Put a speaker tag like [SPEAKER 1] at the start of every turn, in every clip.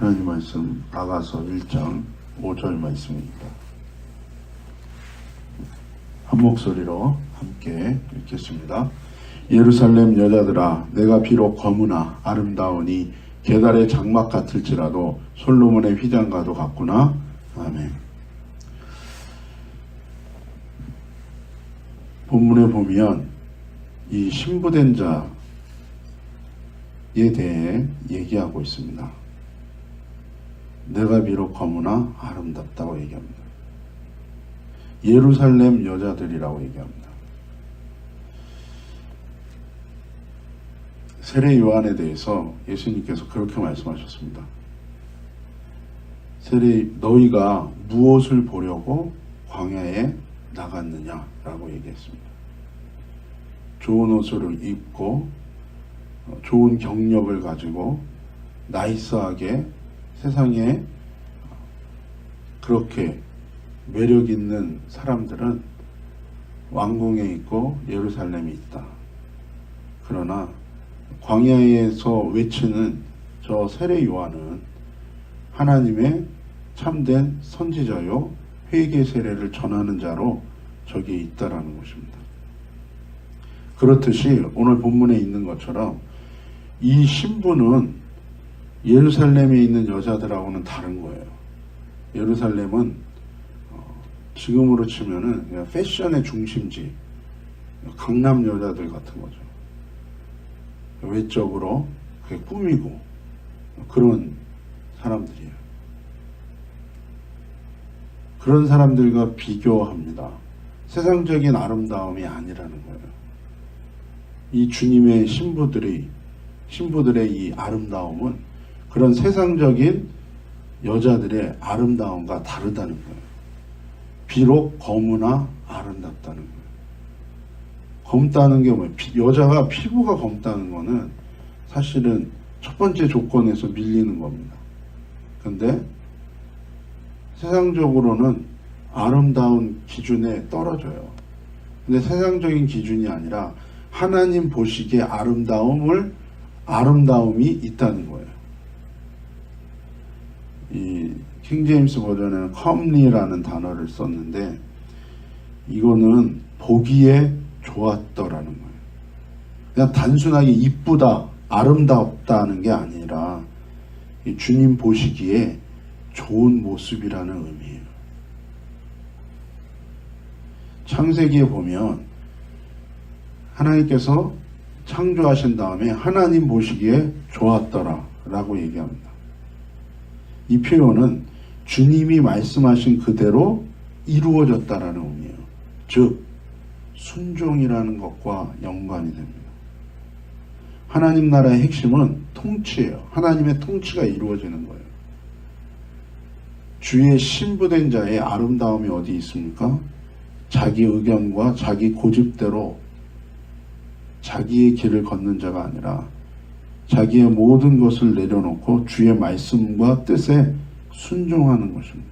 [SPEAKER 1] 하나님 말씀 나가서 1장 5절 말씀입니다. 한 목소리로 함께 읽겠습니다. 예루살렘 여자들아 내가 비록 검으나 아름다우니 계달의 장막 같을지라도 솔로몬의 휘장과도 같구나. 아멘. 본문에 보면 이 신부된 자에 대해 얘기하고 있습니다. 내가 비록 검으나 아름답다고 얘기합니다. 예루살렘 여자들이라고 얘기합니다. 세례 요한에 대해서 예수님께서 그렇게 말씀하셨습니다. 세례 너희가 무엇을 보려고 광야에 나갔느냐라고 얘기했습니다. 좋은 옷을 입고 어, 좋은 경력을 가지고 나이스하게 세상에 그렇게 매력 있는 사람들은 왕궁에 있고 예루살렘에 있다. 그러나 광야에서 외치는 저 세례 요한은 하나님의 참된 선지자요 회개 세례를 전하는 자로 저기에 있다라는 것입니다. 그렇듯이 오늘 본문에 있는 것처럼 이 신부는 예루살렘에 있는 여자들하고는 다른 거예요. 예루살렘은 어, 지금으로 치면은 패션의 중심지, 강남 여자들 같은 거죠. 외적으로 그게 꾸미고 그런 사람들이에요. 그런 사람들과 비교합니다. 세상적인 아름다움이 아니라는 거예요. 이 주님의 신부들이 신부들의 이 아름다움은 그런 세상적인 여자들의 아름다움과 다르다는 거예요. 비록 검으나 아름답다는 거예요. 검다는 게 뭐예요? 피- 여자가 피부가 검다는 거는 사실은 첫 번째 조건에서 밀리는 겁니다. 근데 세상적으로는 아름다운 기준에 떨어져요. 근데 세상적인 기준이 아니라 하나님 보시기에 아름다움을 아름다움이 있다는 거예요. 이 킹제임스 버전에는 comely라는 단어를 썼는데 이거는 보기에 좋았더라는 거예요. 그냥 단순하게 이쁘다, 아름답다는 게 아니라 이 주님 보시기에 좋은 모습이라는 의미예요. 창세기에 보면 하나님께서 창조하신 다음에 하나님 보시기에 좋았더라 라고 얘기합니다. 이 표현은 주님이 말씀하신 그대로 이루어졌다라는 의미예요. 즉, 순종이라는 것과 연관이 됩니다. 하나님 나라의 핵심은 통치예요. 하나님의 통치가 이루어지는 거예요. 주의 신부된 자의 아름다움이 어디 있습니까? 자기 의견과 자기 고집대로 자기의 길을 걷는 자가 아니라 자기의 모든 것을 내려놓고 주의 말씀과 뜻에 순종하는 것입니다.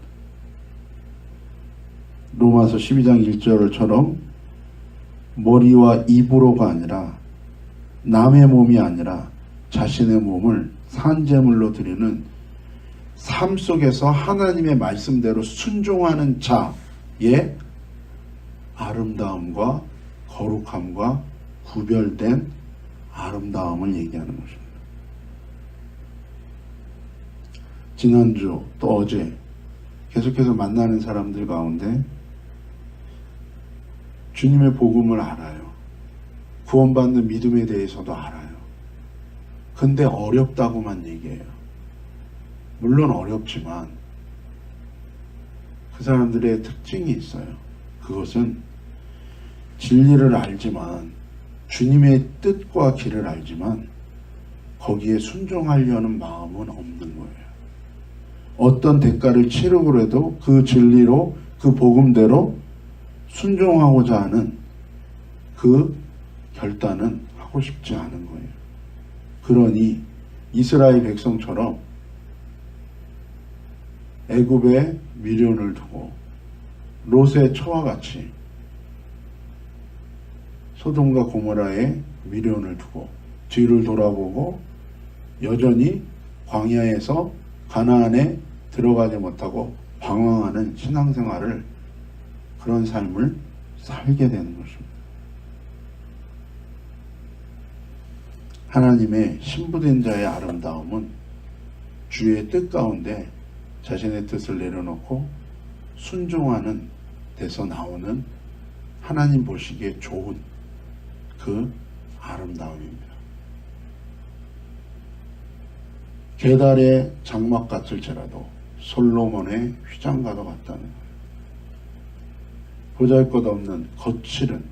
[SPEAKER 1] 로마서 12장 1절처럼 머리와 입으로가 아니라 남의 몸이 아니라 자신의 몸을 산재물로 드리는 삶 속에서 하나님의 말씀대로 순종하는 자의 아름다움과 거룩함과 구별된 아름다움을 얘기하는 것입니다. 지난주 또 어제 계속해서 만나는 사람들 가운데 주님의 복음을 알아요. 구원받는 믿음에 대해서도 알아요. 근데 어렵다고만 얘기해요. 물론 어렵지만 그 사람들의 특징이 있어요. 그것은 진리를 알지만 주님의 뜻과 길을 알지만 거기에 순종하려는 마음은 없는. 어떤 대가를 치르고라도 그 진리로 그 복음대로 순종하고자 하는 그 결단은 하고 싶지 않은 거예요. 그러니 이스라엘 백성처럼 애굽에 미련을 두고 롯의 처와 같이 소돔과 고모라에 미련을 두고 뒤를 돌아보고 여전히 광야에서 가나안에 들어가지 못하고 방황하는 신앙생활을 그런 삶을 살게 되는 것입니다. 하나님의 신부된 자의 아름다움은 주의 뜻 가운데 자신의 뜻을 내려놓고 순종하는 데서 나오는 하나님 보시기에 좋은 그 아름다움입니다. 계달의 장막 같을지라도 솔로몬의 휘장과도 같다는. 보잘것없는 거칠은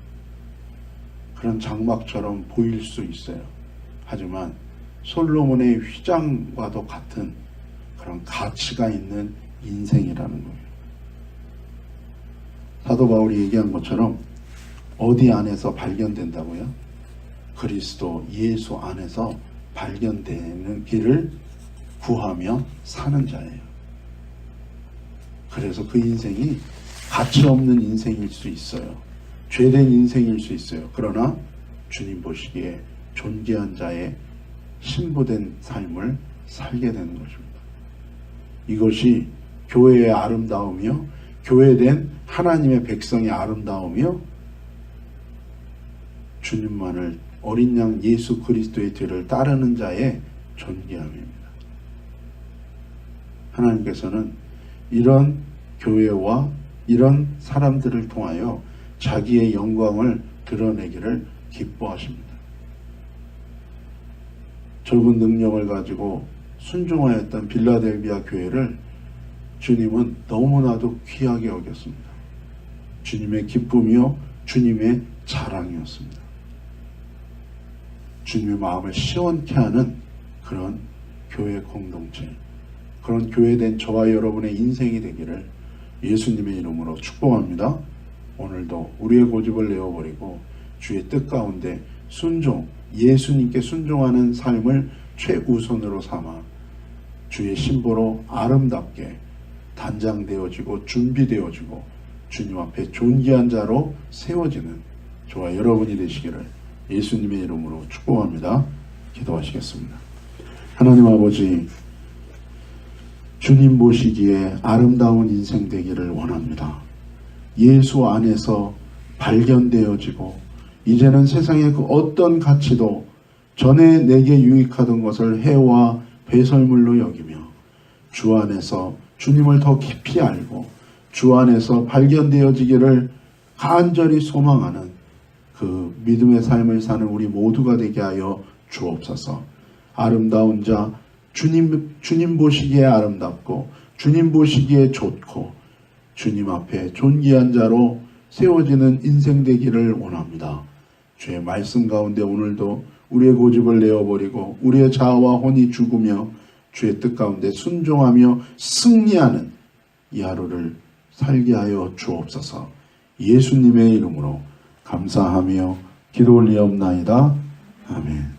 [SPEAKER 1] 그런 장막처럼 보일 수 있어요. 하지만 솔로몬의 휘장과도 같은 그런 가치가 있는 인생이라는 거예요. 사도 바울이 얘기한 것처럼 어디 안에서 발견된다고요? 그리스도 예수 안에서 발견되는 길을 구하며 사는 자예요. 그래서 그 인생이 가치 없는 인생일 수 있어요. 죄된 인생일 수 있어요. 그러나 주님 보시기에 존귀한 자의 신부된 삶을 살게 되는 것입니다. 이것이 교회의 아름다움이요. 교회된 하나님의 백성의 아름다움이요. 주님만을 어린 양 예수 그리스도의 뒤를 따르는 자의 존귀함입니다. 하나님께서는 이런 교회와 이런 사람들을 통하여 자기의 영광을 드러내기를 기뻐하십니다. 적은 능력을 가지고 순종하였던 빌라델비아 교회를 주님은 너무나도 귀하게 여겼습니다. 주님의 기쁨이요, 주님의 자랑이었습니다. 주님의 마음을 시원케 하는 그런 교회 공동체, 그런 교회된 저와 여러분의 인생이 되기를 예수님의 이름으로 축복합니다. 오늘도 우리의 고집을 내어버리고 주의 뜻 가운데 순종, 예수님께 순종하는 삶을 최우선으로 삼아 주의 신보로 아름답게 단장되어지고 준비되어지고 주님 앞에 존귀한 자로 세워지는 저와 여러분이 되시기를 예수님의 이름으로 축복합니다. 기도하시겠습니다. 하나님 아버지 주님 보시기에 아름다운 인생 되기를 원합니다. 예수 안에서 발견되어지고 이제는 세상의 그 어떤 가치도 전에 내게 유익하던 것을 해와 배설물로 여기며 주 안에서 주님을 더 깊이 알고 주 안에서 발견되어지기를 간절히 소망하는 그 믿음의 삶을 사는 우리 모두가 되게 하여 주옵소서. 아름다운 자 주님 주님 보시기에 아름답고 주님 보시기에 좋고 주님 앞에 존귀한 자로 세워지는 인생 되기를 원합니다. 주의 말씀 가운데 오늘도 우리의 고집을 내어버리고 우리의 자아와 혼이 죽으며 주의 뜻 가운데 순종하며 승리하는 이 하루를 살게 하여 주옵소서. 예수님의 이름으로 감사하며 기도 올리옵나이다. 아멘.